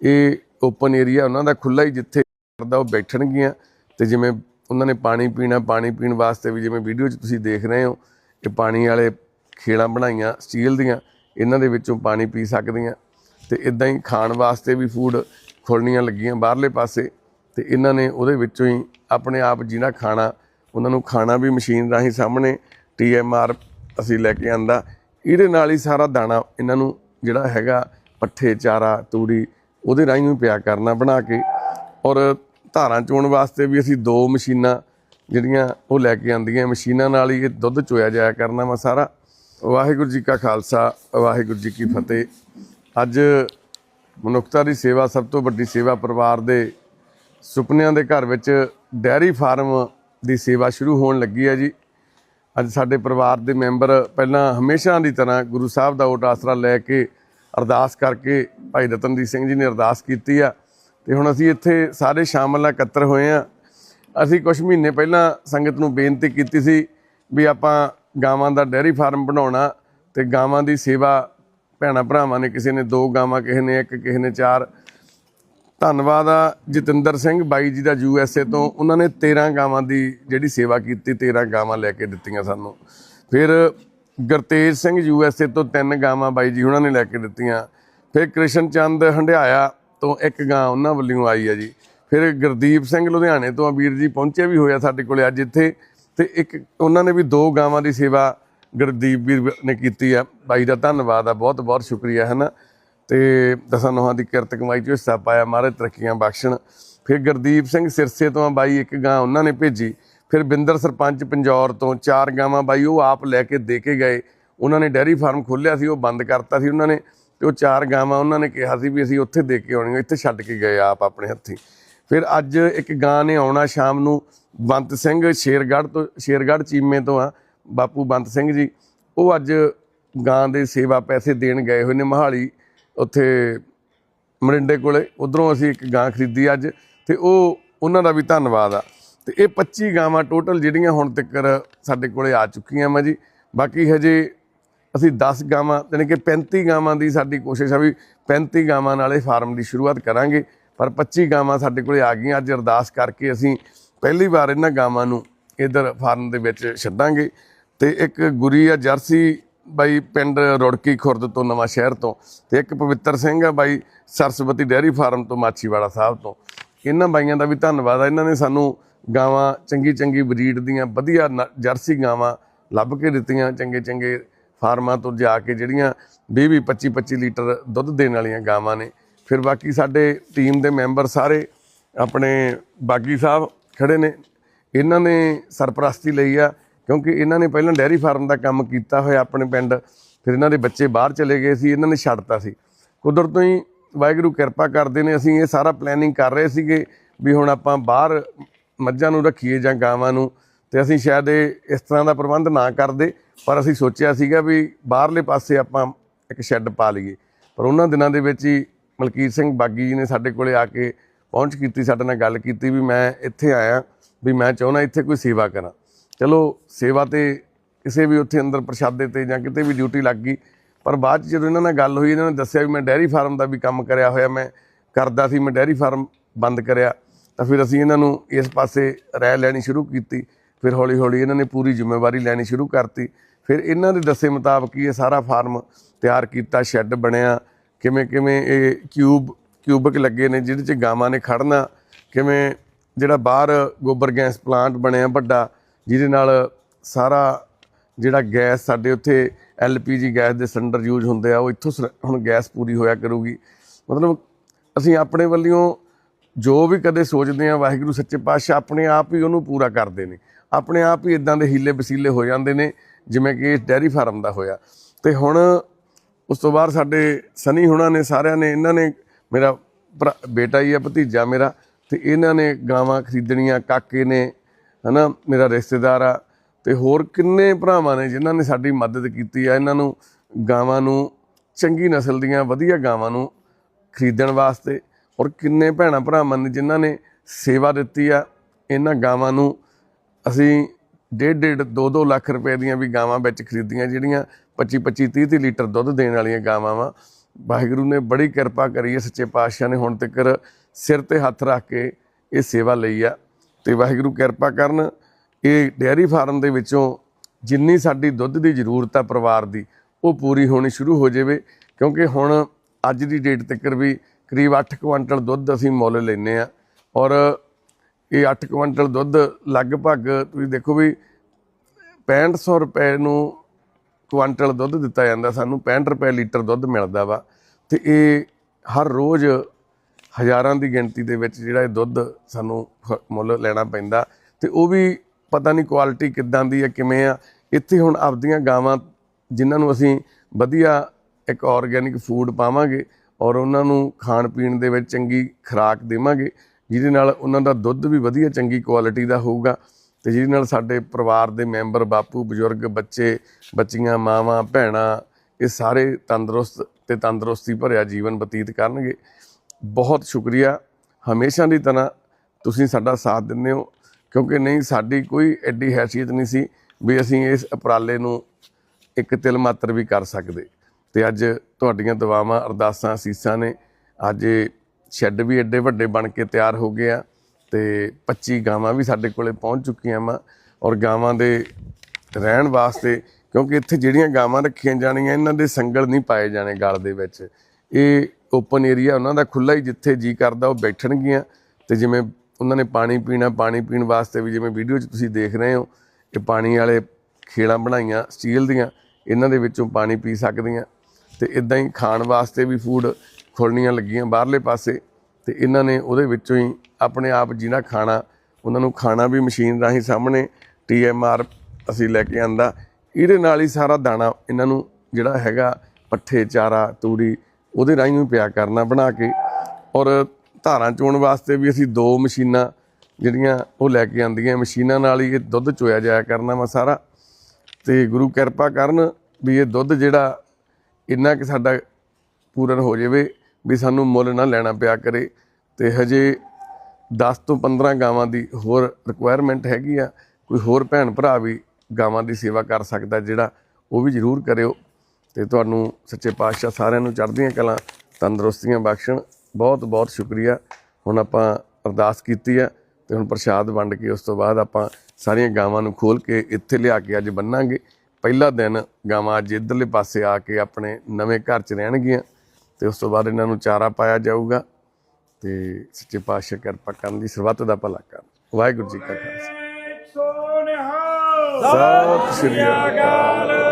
ਇਹ open area ਉਹਨਾਂ ਦਾ ਖੁੱਲਾ ਹੀ ਜਿੱਥੇ ਕਰਦਾ ਉਹ ਬੈਠਣਗੀਆਂ ਤੇ ਜਿਵੇਂ ਉਹਨਾਂ ਨੇ ਪਾਣੀ ਪੀਣਾ, ਪਾਣੀ ਪੀਣ ਵਾਸਤੇ ਵੀ ਜਿਵੇਂ ਵੀਡੀਓ 'ਚ ਤੁਸੀਂ ਦੇਖ ਰਹੇ ਹੋ, ਇਹ ਪਾਣੀ ਵਾਲੇ ਖੇਲਾਂ ਬਣਾਈਆਂ ਸਟੀਲ ਦੀਆਂ, ਇਹਨਾਂ ਦੇ ਵਿੱਚੋਂ ਪਾਣੀ ਪੀ ਸਕਦੀਆਂ ਤੇ ਇਦਾਂ ਹੀ ਖਾਣ ਵਾਸਤੇ ਵੀ ਫੂਡ ਖੋਲਣੀਆਂ ਲੱਗੀਆਂ ਬਾਹਰਲੇ ਪਾਸੇ ਤੇ ਇਹਨਾਂ ਨੇ ਉਹਦੇ ਵਿੱਚੋਂ ਹੀ ਆਪਣੇ ਆਪ ਜਿਹੜਾ ਖਾਣਾ, ਉਹਨਾਂ ਨੂੰ ਖਾਣਾ ਵੀ ਮਸ਼ੀਨ ਰਾਹੀਂ ਸਾਹਮਣੇ ਟੀਐਮਆਰ ਅਸੀਂ ਲੈ ਕੇ ਆਂਦਾ, ਇਹਦੇ ਨਾਲ ਹੀ ਸਾਰਾ ਦਾਣਾ ਇਹਨਾਂ ਨੂੰ ਜਿਹੜਾ ਹੈਗਾ, ਪੱਠੇ, ਚਾਰਾ, ਤੂੜੀ ਉਹਦੇ ਰਾਹੀਂ ਵੀ ਪਿਆ ਕਰਨਾ ਬਣਾ ਕੇ ਔਰ ਧਾਰਾਂ ਚੋਣ ਵਾਸਤੇ ਵੀ ਅਸੀਂ ਦੋ ਮਸ਼ੀਨਾਂ ਜਿਹੜੀਆਂ ਉਹ ਲੈ ਕੇ ਆਂਦੀਆਂ ਮਸ਼ੀਨਾਂ ਨਾਲ ਹੀ ਇਹ ਦੁੱਧ ਚੋਇਆ ਜਾਇਆ ਕਰਨਾ ਵਾ ਸਾਰਾ। ਵਾਹਿਗੁਰੂ ਜੀ ਕਾ ਖਾਲਸਾ, ਵਾਹਿਗੁਰੂ ਜੀ ਕੀ ਫਤਿਹ। ਅੱਜ ਮਨੁੱਖਤਾ ਦੀ ਸੇਵਾ, ਸਭ ਤੋਂ ਵੱਡੀ ਸੇਵਾ ਪਰਿਵਾਰ ਦੇ ਸੁਪਨਿਆਂ ਦੇ ਘਰ ਵਿੱਚ ਡੈਰੀ ਫਾਰਮ ਦੀ ਸੇਵਾ ਸ਼ੁਰੂ ਹੋਣ ਲੱਗੀ ਹੈ ਜੀ। ਅੱਜ ਸਾਡੇ ਪਰਿਵਾਰ ਦੇ ਮੈਂਬਰ ਪਹਿਲਾਂ ਹਮੇਸ਼ਾ ਦੀ ਤਰ੍ਹਾਂ ਗੁਰੂ ਸਾਹਿਬ ਦਾ ਓਟ ਆਸਰਾ ਲੈ ਕੇ ਅਰਦਾਸ ਕਰਕੇ ਭਾਈ ਰਤਨਦੀਪ ਸਿੰਘ ਜੀ ਨੇ ਅਰਦਾਸ ਕੀਤੀ ਆ ਤੇ ਹੁਣ ਅਸੀਂ ਇੱਥੇ ਸਾਰੇ ਸ਼ਾਮਲ ਆ, ਇਕੱਤਰ ਹੋਏ ਆ। ਅਸੀਂ ਕੁਝ ਮਹੀਨੇ ਪਹਿਲਾਂ ਸੰਗਤ ਨੂੰ ਬੇਨਤੀ ਕੀਤੀ ਸੀ ਵੀ ਆਪਾਂ ਗਾਵਾਂ ਦਾ ਡੈਰੀ ਫਾਰਮ ਬਣਾਉਣਾ ਤੇ ਗਾਵਾਂ ਦੀ ਸੇਵਾ ਭੈਣਾ ਭਰਾਵਾਂ ਨੇ ਕਿਸੇ ਨੇ ਦੋ ਗਾਵਾਂ, ਕਿਸੇ ਨੇ ਇੱਕ, ਕਿਸੇ ਨੇ ਚਾਰ। ਧੰਨਵਾਦ ਆ ਜਤਿੰਦਰ ਸਿੰਘ ਬਾਈ ਜੀ ਦਾ ਯੂ ਐਸ ਏ ਤੋਂ। ਉਹਨਾਂ ਨੇ 13 ਗਾਵਾਂ ਦੀ ਜਿਹੜੀ ਸੇਵਾ ਕੀਤੀ 13 ਗਾਵਾਂ ਲੈ ਕੇ ਦਿੱਤੀਆਂ ਸਾਨੂੰ। ਫਿਰ Gurtej Singh U S A ਤੋਂ ਤਿੰਨ ਗਾਵਾਂ ਬਾਈ ਜੀ ਉਹਨਾਂ ਨੇ ਲੈ ਕੇ ਦਿੱਤੀਆਂ। ਫਿਰ ਕ੍ਰਿਸ਼ਨ ਚੰਦ ਹੰਡਿਆਇਆ ਤੋਂ ਇੱਕ ਗਾਂ ਉਹਨਾਂ ਵੱਲੋਂ ਆਈ ਹੈ ਜੀ। ਫਿਰ ਗੁਰਦੀਪ ਸਿੰਘ ਲੁਧਿਆਣੇ ਤੋਂ ਵੀਰ ਜੀ ਪਹੁੰਚੇ ਵੀ ਹੋਇਆ ਸਾਡੇ ਕੋਲੇ ਅੱਜ ਇੱਥੇ। ਤੇ ਇੱਕ ਉਹਨਾਂ ਨੇ ਵੀ ਦੋ ਗਾਵਾਂ ਦੀ ਸੇਵਾ ਗੁਰਦੀਪ ਵੀਰ ਨੇ ਕੀਤੀ ਆ। ਬਾਈ ਦਾ ਧੰਨਵਾਦ ਆ ਬਹੁਤ ਬਹੁਤ ਸ਼ੁਕਰੀਆ ਹੈ ਨਾ ਤੇ ਦਸਾਂ ਨੋਹਾਂ ਦੀ ਕਿਰਤ ਕਮਾਈ ਚ ਹਿੱਸਾ ਪਾਇਆ ਮਹਾਰਾਜ ਤਰੱਕੀਆਂ ਬਖਸ਼ਣ। ਫਿਰ ਗੁਰਦੀਪ ਸਿੰਘ ਸਿਰਸੇ ਤੋਂ ਬਾਈ ਇੱਕ ਗਾਂ ਉਹਨਾਂ ਨੇ ਭੇਜੀ। ਫਿਰ ਬਿੰਦਰ ਸਰਪੰਚ ਪੰਜੌਰ ਤੋਂ ਚਾਰ ਗਾਵਾਂ ਬਾਈ ਉਹ ਆਪ ਲੈ ਕੇ ਦੇ ਕੇ ਗਏ। ਉਹਨਾਂ ਨੇ ਡੈਰੀ ਫਾਰਮ ਖੋਲ੍ਹਿਆ ਸੀ, ਉਹ ਬੰਦ ਕਰਤਾ ਸੀ ਉਹਨਾਂ ਨੇ। ਤੇ ਉਹ ਚਾਰ ਗਾਵਾਂ ਉਹਨਾਂ ਨੇ ਕਿਹਾ ਸੀ ਵੀ ਅਸੀਂ ਉੱਥੇ ਦੇ ਕੇ ਆਉਣੀਆਂ, ਇੱਥੇ ਛੱਡ ਕੇ ਗਏ ਆਪ ਆਪਣੇ ਹੱਥੀਂ। ਫਿਰ ਅੱਜ ਇੱਕ ਗਾਂ ਨੇ ਆਉਣਾ ਸ਼ਾਮ ਨੂੰ ਬੰਤ ਸਿੰਘ ਸ਼ੇਰਗੜ੍ਹ ਤੋਂ, ਸ਼ੇਰਗੜ੍ਹ ਚੀਮੇ ਤੋਂ ਆ, ਬਾਪੂ ਬੰਤ ਸਿੰਘ ਜੀ। ਉਹ ਅੱਜ ਗਾਂ ਦੇ ਸੇਵਾ ਪੈਸੇ ਦੇਣ ਗਏ ਹੋਏ ਨੇ ਮਹਾਲੀ, ਉੱਥੇ ਮਰਿੰਡੇ ਕੋਲੇ। ਉਧਰੋਂ ਅਸੀਂ ਇੱਕ ਗਾਂ ਖਰੀਦੀ ਅੱਜ ਤੇ ਉਹ, ਉਹਨਾਂ ਦਾ ਵੀ ਧੰਨਵਾਦ ਆ। ਤੇ ਇਹ 25 ਗਾਵਾਂ ਟੋਟਲ ਜਿਹੜੀਆਂ ਹੁਣ ਤੱਕ ਸਾਡੇ ਕੋਲੇ ਆ ਚੁੱਕੀਆਂ ਮੈਂ ਜੀ। ਬਾਕੀ ਹਜੇ ਅਸੀਂ 10 ਗਾਵਾਂ ਯਾਨੀ ਕਿ 35 ਗਾਵਾਂ ਦੀ ਸਾਡੀ ਕੋਸ਼ਿਸ਼ ਆ ਵੀ 35 ਗਾਵਾਂ ਨਾਲ ਇਹ ਫਾਰਮ ਦੀ ਸ਼ੁਰੂਆਤ ਕਰਾਂਗੇ। ਪਰ 25 ਗਾਵਾਂ ਸਾਡੇ ਕੋਲੇ ਆ ਗਈਆਂ, ਅੱਜ ਅਰਦਾਸ ਕਰਕੇ ਅਸੀਂ ਪਹਿਲੀ ਵਾਰ ਇਹਨਾਂ ਗਾਵਾਂ ਨੂੰ ਇਧਰ ਫਾਰਮ ਦੇ ਵਿੱਚ ਛੱਡਾਂਗੇ। ਤੇ ਇੱਕ ਗੁਰੀ ਆ ਜਰਸੀ ਬਾਈ ਪਿੰਡ ਰੁੜਕੀ ਖੁਰਦ ਤੋਂ ਨਵਾਂ ਸ਼ਹਿਰ ਤੋਂ ਤੇ ਇੱਕ ਪਵਿੱਤਰ ਸਿੰਘ ਆ ਬਾਈ ਸਰਸਵਤੀ ਡੈਰੀ ਫਾਰਮ ਤੋਂ ਮਾਛੀਵਾੜਾ ਸਾਹਿਬ ਤੋਂ। ਇਹਨਾਂ ਬਾਈਆਂ ਦਾ ਵੀ ਧੰਨਵਾਦ ਆ, ਇਹਨਾਂ ਨੇ ਸਾਨੂੰ ਗਾਵਾਂ ਚੰਗੀ ਚੰਗੀ ਬਰੀਡ ਦੀਆਂ ਵਧੀਆ ਨ- ਜਰਸੀ ਗਾਵਾਂ ਲੱਭ ਕੇ ਦਿੱਤੀਆਂ ਚੰਗੇ ਚੰਗੇ ਫਾਰਮਾਂ ਤੋਂ ਜਾ ਕੇ ਜਿਹੜੀਆਂ 20 20 25 25 ਲੀਟਰ ਦੁੱਧ ਦੇਣ ਵਾਲੀਆਂ ਗਾਵਾਂ ਨੇ। ਫਿਰ ਬਾਕੀ ਸਾਡੇ ਟੀਮ ਦੇ ਮੈਂਬਰ ਸਾਰੇ ਆਪਣੇ ਬਾਗੀ ਸਾਹਿਬ ਖੜੇ ਨੇ। ਇਹਨਾਂ ਨੇ ਸਰਪ੍ਰਸਤੀ ਲਈ ਆ, ਕਿਉਂਕਿ ਇਹਨਾਂ ਨੇ ਪਹਿਲਾਂ ਡੈਰੀ ਫਾਰਮ ਦਾ ਕੰਮ ਕੀਤਾ ਹੋਇਆ ਆਪਣੇ ਪਿੰਡ। ਫਿਰ ਇਹਨਾਂ ਦੇ ਬੱਚੇ ਬਾਹਰ ਚਲੇ ਗਏ ਸੀ, ਇਹਨਾਂ ਨੇ ਛੱਡਤਾ ਸੀ। ਕੁਦਰਤੋਂ ਹੀ ਵਾਹਿਗੁਰੂ ਕਿਰਪਾ ਕਰਦੇ ਨੇ, ਅਸੀਂ ਇਹ ਸਾਰਾ ਪਲੈਨਿੰਗ ਕਰ ਰਹੇ ਸੀਗੇ ਵੀ ਹੁਣ ਆਪਾਂ ਬਾਹਰ ਮੱਝਾਂ ਨੂੰ ਰੱਖੀਏ ਜਾਂ ਗਾਵਾਂ ਨੂੰ। ਤੇ ਅਸੀਂ ਸ਼ਾਇਦ ਇਹ ਇਸ ਤਰ੍ਹਾਂ ਦਾ ਪ੍ਰਬੰਧ ਨਾ ਕਰਦੇ, ਪਰ ਅਸੀਂ ਸੋਚਿਆ ਸੀਗਾ ਵੀ ਬਾਹਰਲੇ ਪਾਸੇ ਆਪਾਂ ਇੱਕ ਸ਼ੈੱਡ ਪਾ ਲਈਏ। ਪਰ ਉਹਨਾਂ ਦਿਨਾਂ ਦੇ ਵਿੱਚ ਹੀ ਮਲਕੀਤ ਸਿੰਘ ਬਾਗੀ ਜੀ ਨੇ ਸਾਡੇ ਕੋਲੇ ਆ ਕੇ ਪਹੁੰਚ ਕੀਤੀ, ਸਾਡੇ ਨਾਲ ਗੱਲ ਕੀਤੀ ਵੀ ਮੈਂ ਇੱਥੇ ਆਇਆ ਵੀ ਮੈਂ ਚਾਹੁੰਦਾ ਇੱਥੇ ਕੋਈ ਸੇਵਾ ਕਰਾਂ। ਚਲੋ, ਸੇਵਾ ਤੇ ਕਿਸੇ ਵੀ ਉੱਥੇ ਅੰਦਰ ਪ੍ਰਸ਼ਾਦੇ ਤੇ ਜਾਂ ਕਿਤੇ ਵੀ ਡਿਊਟੀ ਲੱਗ ਗਈ, ਪਰ ਬਾਅਦ 'ਚ ਜਦੋਂ ਇਹਨਾਂ ਨਾਲ ਗੱਲ ਹੋਈ, ਇਹਨਾਂ ਨੇ ਦੱਸਿਆ ਵੀ ਮੈਂ ਡੈਰੀ ਫਾਰਮ ਦਾ ਵੀ ਕੰਮ ਕਰਿਆ ਹੋਇਆ, ਮੈਂ ਕਰਦਾ ਸੀ, ਮੈਂ ਡੈਰੀ ਫਾਰਮ ਬੰਦ ਕਰਿਆ, ਤਾਂ ਫਿਰ ਅਸੀਂ ਇਹਨਾਂ ਨੂੰ ਇਸ ਪਾਸੇ ਰਹਿ ਲੈਣੀ ਸ਼ੁਰੂ ਕੀਤੀ। ਫਿਰ ਹੌਲੀ ਹੌਲੀ ਇਹਨਾਂ ਨੇ ਪੂਰੀ ਜ਼ਿੰਮੇਵਾਰੀ ਲੈਣੀ ਸ਼ੁਰੂ ਕਰਤੀ। ਫਿਰ ਇਹਨਾਂ ਦੇ ਦੱਸੇ ਮੁਤਾਬਕ ਹੀ ਇਹ ਸਾਰਾ ਫਾਰਮ ਤਿਆਰ ਕੀਤਾ, ਸ਼ੈੱਡ ਬਣਿਆ। ਕਿਵੇਂ ਕਿਵੇਂ ਇਹ ਕਿਊਬ, ਕਿਊਬਿਕ ਲੱਗੇ ਨੇ, ਜਿਹਦੇ 'ਚ ਗਾਵਾਂ ਨੇ ਖੜਨਾ। ਕਿਵੇਂ ਜਿਹੜਾ ਬਾਹਰ ਗੋਬਰ ਗੈਸ ਪਲਾਂਟ ਬਣਿਆ ਵੱਡਾ, ਜਿਹਦੇ ਨਾਲ ਸਾਰਾ ਜਿਹੜਾ ਗੈਸ ਸਾਡੇ ਉੱਥੇ ਐਲਪੀਜੀ ਗੈਸ ਦੇ ਸਿਲੰਡਰ ਯੂਜ਼ ਹੁੰਦੇ ਆ, ਉਹ ਇੱਥੋਂ ਸਿਲ- ਹੁਣ ਗੈਸ ਪੂਰੀ ਹੋਇਆ ਕਰੂਗੀ। ਮਤਲਬ ਅਸੀਂ ਆਪਣੇ ਵੱਲੋਂ ਜੋ ਵੀ ਕਦੇ ਸੋਚਦੇ ਆ ਵਾਹਿਗੁਰੂ ਸੱਚੇ ਪਾਤਸ਼ਾਹ ਆਪਣੇ ਆਪ ਹੀ ਉਹਨੂੰ ਪੂਰਾ ਕਰਦੇ ਨੇ। ਆਪਣੇ ਆਪ ਹੀ ਇਦਾਂ ਦੇ ਹੀਲੇ ਵਸੀਲੇ ਹੋ ਜਾਂਦੇ ਨੇ, ਜਿਵੇਂ ਕਿ ਇਸ ਡੈਰੀ ਫਾਰਮ ਦਾ ਹੋਇਆ। ਤੇ ਹੁਣ ਉਸ ਤੋਂ ਬਾਅਦ ਸਾਡੇ ਸਨੀ ਹੁਣਾਂ ਨੇ, ਸਾਰਿਆਂ ਨੇ, ਇਹਨਾਂ ਨੇ ਮੇਰਾ ਭਰਾ- ਬੇਟਾ ਹੀ ਆ, ਭਤੀਜਾ ਮੇਰਾ, ਤੇ ਇਹਨਾਂ ਨੇ ਗਾਵਾਂ ਖਰੀਦਣੀਆਂ, ਕਾਕੇ ਨੇ, ਹਨਾ, ਮੇਰਾ ਰਿਸ਼ਤੇਦਾਰ ਆ, ਤੇ ਹੋਰ ਕਿੰਨੇ ਭਰਾਵਾਂ ਨੇ ਜਿਨ੍ਹਾਂ ਨੇ ਸਾਡੀ ਮਦਦ ਕੀਤੀ ਆ, ਇਹਨਾਂ ਨੂੰ ਗਾਵਾਂ ਨੂੰ, ਚੰਗੀ ਨਸਲ ਦੀਆਂ ਵਧੀਆ ਗਾਵਾਂ ਨੂੰ ਖਰੀਦਣ ਵਾਸਤੇ, ਔਰ ਕਿੰਨੇ ਭੈਣਾਂ ਭਰਾਵਾਂ ਨੇ ਜਿਨ੍ਹਾਂ ਨੇ ਸੇਵਾ ਦਿੱਤੀ ਆ, ਇਹਨਾਂ ਗਾਵਾਂ ਨੂੰ ਅਸੀਂ ਡੇਢ ਡੇਢ 2-2 ਲੱਖ ਰੁਪਏ ਦੀਆਂ ਵੀ ਗਾਵਾਂ ਵਿੱਚ ਖਰੀਦੀਆਂ, ਜਿਹੜੀਆਂ 25 25 30 30 ਲੀਟਰ ਦੁੱਧ ਦੇਣ ਵਾਲੀਆਂ ਗਾਵਾਂ ਵਾ। ਵਾਹਿਗੁਰੂ ਨੇ ਬੜੀ ਕਿਰਪਾ ਕਰੀ ਹੈ, ਸੱਚੇ ਪਾਤਸ਼ਾਹ ਨੇ ਹੁਣ ਤੱਕ ਸਿਰ ਤੇ ਹੱਥ ਰੱਖ ਕੇ ਇਹ ਸੇਵਾ ਲਈ ਆ। ਤੇ ਵਾਹਿਗੁਰੂ ਕਿਰਪਾ ਕਰਨ, ਇਹ ਡੇਅਰੀ ਫਾਰਮ ਦੇ ਵਿੱਚੋਂ ਜਿੰਨੀ ਸਾਡੀ ਦੁੱਧ ਦੀ ਜ਼ਰੂਰਤ ਆ ਪਰਿਵਾਰ ਦੀ, ਉਹ ਪੂਰੀ ਹੋਣੀ ਸ਼ੁਰੂ ਹੋ ਜਾਵੇ। ਕਿਉਂਕਿ ਹੁਣ ਅੱਜ ਦੀ ਡੇਟ ਤੱਕ ਵੀ ਕਰੀਬ 8 ਕੁਇੰਟਲ ਦੁੱਧ ਅਸੀਂ ਮੁੱਲ ਲੈਨੇ ਆ ਔਰ ਇਹ 8 ਕੁਇੰਟਲ ਦੁੱਧ ਲਗਭਗ ਤੁਸੀਂ ਦੇਖੋ ਵੀ 6500 ਰੁਪਏ ਨੂੰ ਕੁਆਂਟਲ ਦੁੱਧ ਦਿੱਤਾ ਜਾਂਦਾ, ਸਾਨੂੰ 65 ਰੁਪਏ ਲੀਟਰ ਦੁੱਧ ਮਿਲਦਾ ਵਾ। ਤੇ ਇਹ ਹਰ ਰੋਜ਼ ਹਜ਼ਾਰਾਂ ਦੀ ਗਿਣਤੀ ਦੇ ਵਿੱਚ ਜਿਹੜਾ ਇਹ ਦੁੱਧ ਸਾਨੂੰ ਮੁੱਲ ਲੈਣਾ ਪੈਂਦਾ। ਤੇ ਉਹ ਵੀ ਪਤਾ ਨਹੀਂ ਕੁਆਲਿਟੀ ਕਿੱਦਾਂ ਦੀ ਹੈ ਕਿਵੇਂ ਆ। ਇੱਥੇ ਹੁਣ ਆਪਦੀਆਂ ਗਾਵਾਂ ਜਿਨ੍ਹਾਂ ਨੂੰ ਅਸੀਂ ਵਧੀਆ ਇੱਕ ਆਰਗੇਨਿਕ ਫੂਡ ਪਾਵਾਂਗੇ ਔਰ ਉਹਨਾਂ ਨੂੰ ਖਾਣ ਪੀਣ ਦੇ ਵਿੱਚ ਚੰਗੀ ਖੁਰਾਕ ਦੇਵਾਂਗੇ ਜਿਹਦੇ ਨਾਲ ਉਹਨਾਂ ਦਾ ਦੁੱਧ ਵੀ ਵਧੀਆ ਚੰਗੀ ਕੁਆਲਿਟੀ ਦਾ ਹੋਊਗਾ ਤੇ ਜਿਹਦੇ ਨਾਲ ਸਾਡੇ ਪਰਿਵਾਰ ਦੇ ਮੈਂਬਰ, ਬਾਪੂ, ਬਜ਼ੁਰਗ, ਬੱਚੇ, ਬੱਚੀਆਂ, ਮਾਵਾਂ, ਭੈਣਾਂ ਇਹ ਸਾਰੇ ਤੰਦਰੁਸਤ ਤੇ ਤੰਦਰੁਸਤੀ ਭਰਿਆ ਜੀਵਨ ਬਤੀਤ ਕਰਨਗੇ। ਬਹੁਤ ਸ਼ੁਕਰੀਆ। ਹਮੇਸ਼ਾ ਦੀ ਤਰ੍ਹਾਂ ਤੁਸੀਂ ਸਾਡਾ ਸਾਥ ਦਿੰਦੇ ਹੋ, ਕਿਉਂਕਿ ਨਹੀਂ, ਸਾਡੀ ਕੋਈ ਐਡੀ ਹੈਸੀਅਤ ਨਹੀਂ ਸੀ ਵੀ ਅਸੀਂ ਇਸ ਉਪਰਾਲੇ ਨੂੰ ਇੱਕ ਤਿਲ ਮਾਤਰ ਵੀ ਕਰ ਸਕਦੇ। ਤੇ ਅੱਜ ਤੁਹਾਡੀਆਂ ਦੁਆਵਾਂ, ਅਰਦਾਸਾਂ, ਅਸੀਸਾਂ ਨੇ ਅੱਜ ਸ਼ੈੱਡ ਵੀ ਐਡੇ ਵੱਡੇ ਬਣ ਕੇ ਤਿਆਰ ਹੋ ਗਏ ਆ ਤੇ 25 ਗਾਵਾਂ ਵੀ ਸਾਡੇ ਕੋਲੇ ਪਹੁੰਚ ਚੁੱਕੀਆਂ ਵਾ ਔਰ ਗਾਵਾਂ ਦੇ ਰਹਿਣ ਵਾਸਤੇ ਕਿਉਂਕਿ ਇੱਥੇ ਜਿਹੜੀਆਂ ਗਾਵਾਂ ਰੱਖੀਆਂ ਜਾਣੀਆਂ, ਇਹਨਾਂ ਦੇ ਸੰਗਲ ਨਹੀਂ ਪਾਏ ਜਾਣੇ ਗਲ ਦੇ ਵਿੱਚ। ਇਹ ਓਪਨ ਏਰੀਆ ਉਹਨਾਂ ਦਾ ਖੁੱਲਾ ਹੀ ਜਿੱਥੇ ਜੀ ਕਰਦਾ ਉਹ ਬੈਠਣਗੀਆਂ ਤੇ ਜਿਵੇਂ ਉਹਨਾਂ ਨੇ ਪਾਣੀ ਪੀਣਾ, ਪਾਣੀ ਪੀਣ ਵਾਸਤੇ ਵੀ ਜਿਵੇਂ ਵੀਡੀਓ 'ਚ ਤੁਸੀਂ ਦੇਖ ਰਹੇ ਹੋ, ਇਹ ਪਾਣੀ ਵਾਲੇ ਖੇਲਾਂ ਬਣਾਈਆਂ ਸਟੀਲ ਦੀਆਂ, ਇਹਨਾਂ ਦੇ ਵਿੱਚੋਂ ਪਾਣੀ ਪੀ ਸਕਦੀਆਂ ਤੇ ਇਦਾਂ ਹੀ ਖਾਣ ਵਾਸਤੇ ਵੀ ਫੂਡ ਖੋਲਣੀਆਂ ਲੱਗੀਆਂ ਬਾਹਰਲੇ ਪਾਸੇ ਤੇ ਇਹਨਾਂ ਨੇ ਉਹਦੇ ਵਿੱਚੋਂ ਹੀ ਆਪਣੇ ਆਪ ਜਿਹਨਾਂ ਖਾਣਾ, ਉਹਨਾਂ ਨੂੰ ਖਾਣਾ ਵੀ ਮਸ਼ੀਨ ਰਾਹੀਂ ਸਾਹਮਣੇ ਟੀਐਮਆਰ ਅਸੀਂ ਲੈ ਕੇ ਆਂਦਾ। ਇਹਦੇ ਨਾਲ ਹੀ ਸਾਰਾ ਦਾਣਾ ਇਹਨਾਂ ਨੂੰ ਜਿਹੜਾ ਹੈਗਾ, ਪੱਠੇ, ਚਾਰਾ, ਤੂੜੀ, ਉਹਦੇ ਰਾਹੀਂ ਹੀ ਪਿਆ ਕਰਨਾ ਬਣਾ ਕੇ। ਔਰ ਧਾਰਾਂ ਚੋਣ ਵਾਸਤੇ ਵੀ ਅਸੀਂ ਦੋ ਮਸ਼ੀਨਾਂ ਜਿਹੜੀਆਂ ਉਹ ਲੈ ਕੇ ਆਂਦੀਆਂ। ਮਸ਼ੀਨਾਂ ਨਾਲ ਹੀ ਇਹ ਦੁੱਧ ਚੋਇਆ ਜਾਇਆ ਕਰਨਾ ਵਾ ਸਾਰਾ। ਤੇ ਗੁਰੂ ਕਿਰਪਾ ਕਰਨ ਵੀ ਇਹ ਦੁੱਧ ਜਿਹੜਾ ਇੰਨਾ ਕਿ ਸਾਡਾ ਪੂਰਨ ਹੋ ਜਾਵੇ। ਵੀ ਸਾਨੂੰ ਮੁੱਲ ਨਾ ਲੈਣਾ ਪਿਆ ਕਰੇ ਤੇ ਹਜੇ 10 ਤੋਂ 15 ਗਾਵਾਂ ਦੀ ਹੋਰ ਰਿਕੁਆਇਰਮੈਂਟ ਹੈਗੀ ਆ, ਕੋਈ ਹੋਰ ਭੈਣ ਭਰਾ ਵੀ ਗਾਵਾਂ ਦੀ ਸੇਵਾ ਕਰ ਸਕਦਾ ਜਿਹੜਾ ਉਹ ਵੀ ਜ਼ਰੂਰ ਕਰਿਓ। ਤੇ ਤੁਹਾਨੂੰ ਸੱਚੇ ਪਾਤਸ਼ਾਹ ਸਾਰਿਆਂ ਨੂੰ ਚੜ੍ਹਦੀਆਂ ਕਲਾਂ, ਤੰਦਰੁਸਤੀਆਂ ਬਖਸ਼ਣ। ਬਹੁਤ ਬਹੁਤ ਸ਼ੁਕਰੀਆ। ਹੁਣ ਆਪਾਂ ਅਰਦਾਸ ਕੀਤੀ ਆ ਤੇ ਹੁਣ ਪ੍ਰਸ਼ਾਦ ਵੰਡ ਕੇ ਉਸ ਤੋਂ ਬਾਅਦ ਆਪਾਂ ਸਾਰੀਆਂ ਗਾਵਾਂ ਨੂੰ ਖੋਲ ਕੇ ਇੱਥੇ ਲਿਆ ਕੇ ਅੱਜ ਬੰਨਾਂਗੇ। ਪਹਿਲਾ ਦਿਨ ਗਾਵਾਂ ਅੱਜ ਇਧਰਲੇ ਪਾਸੇ ਆ ਕੇ ਆਪਣੇ ਨਵੇਂ ਘਰ 'ਚ ਰਹਿਣਗੀਆਂ। ਤੇ ਉਸ ਤੋਂ ਬਾਅਦ ਇਹਨਾਂ ਨੂੰ ਚਾਰਾ ਪਾਇਆ ਜਾਊਗਾ ਤੇ ਸੱਚੇ ਪਾਤਸ਼ਾਹ ਕਿਰਪਾ ਕਰਨ ਦੀ ਸਰਬੱਤ ਦਾ ਭਲਾ ਕਰਨ। ਵਾਹਿਗੁਰੂ ਜੀ ਕਾ ਖਾਲਸਾ। ਸਤਿ ਸ਼੍ਰੀ ਅਕਾਲ।